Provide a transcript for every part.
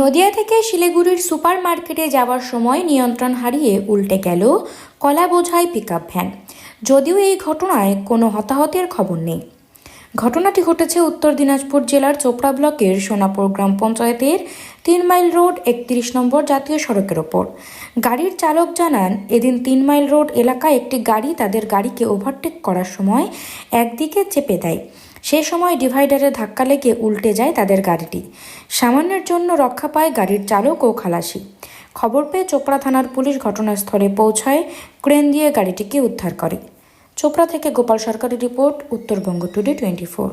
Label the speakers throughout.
Speaker 1: নদিয়া থেকে শিলিগুড়ির সুপার মার্কেটে যাওয়ার সময় নিয়ন্ত্রণ হারিয়ে উল্টে গেল কলা বোঝাই পিকআপ ভ্যান যদিও এই ঘটনায় কোনো হতাহতের খবর নেই। ঘটনাটি ঘটেছে উত্তর দিনাজপুর জেলার চোপড়া ব্লকের সোনাপুর গ্রাম পঞ্চায়েতের তিন মাইল রোড একত্রিশ নম্বর জাতীয় সড়কের ওপর। গাড়ির চালক জানান, এদিন তিন মাইল রোড এলাকায় একটি গাড়ি তাদের গাড়িকে ওভারটেক করার সময় একদিকে চেপে দেয়। সেই সময় ডিভাইডারে ধাক্কা লেগে উল্টে যায় তাদের গাড়িটি। সামান্যের জন্য রক্ষা পায় গাড়ির চালক ও খালাসি। খবর পেয়ে চোপড়া থানার পুলিশ ঘটনাস্থলে পৌঁছায়, ক্রেন দিয়ে গাড়িটিকে উদ্ধার করে। চোপড়া থেকে গোপাল সরকারি report, Uttarbanga today twenty four.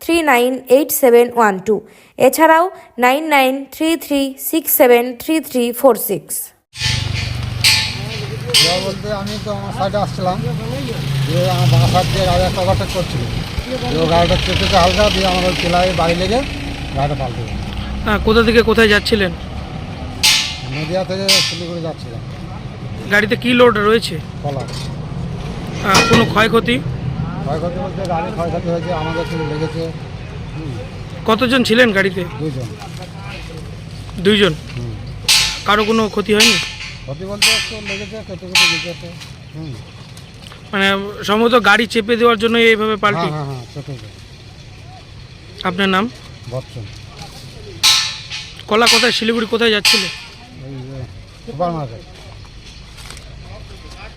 Speaker 1: three nine eight seven one two এছাড়াও nine nine three three six seven three three four six
Speaker 2: বলতে আমি তো আমার সাইডে আসছিলাম দিয়ে আমার বাঁ সাইড দিয়ে গাড়ি একটা ওভারটেক করছিল ও গাড়িটা চেপেছে হালকা দিয়ে আমার ওই চেলায় বাড়ি লেগে গাড়িটা পাল্টে গেল।
Speaker 3: হ্যাঁ, কোথা থেকে কোথায় যাচ্ছিলেন?
Speaker 2: নদিয়া থেকে শিলিগুড়ি যাচ্ছিলাম।
Speaker 3: গাড়িতে কি লোড রয়েছে?
Speaker 2: কলা
Speaker 3: কোনো ক্ষয়ক্ষতি?
Speaker 2: ক্ষয়ক্ষতি বলতে গাড়ি ক্ষয়ক্ষতি হয়েছে আমাদের লেগেছে।
Speaker 3: কতজন ছিলেন গাড়িতে?
Speaker 2: দুইজন।
Speaker 3: দুইজন?
Speaker 2: হুম।
Speaker 3: কারও কোনো ক্ষতি হয়নি?
Speaker 2: ক্ষতি বলতে একটু লেগেছে কেটে কেটে লেগেছে হুম।
Speaker 3: মানে সম্ভবত গাড়ি চেপে দেওয়ার জন্য এইভাবে পাল্টি?
Speaker 2: হ্যাঁ হ্যাঁ হ্যাঁ কেটেছে
Speaker 3: আপনার নাম?
Speaker 2: বচ্চন।
Speaker 3: কলা কোথায় শিলিগুড়ি কোথায় যাচ্ছিল?
Speaker 2: এই সুপার মার্কেট।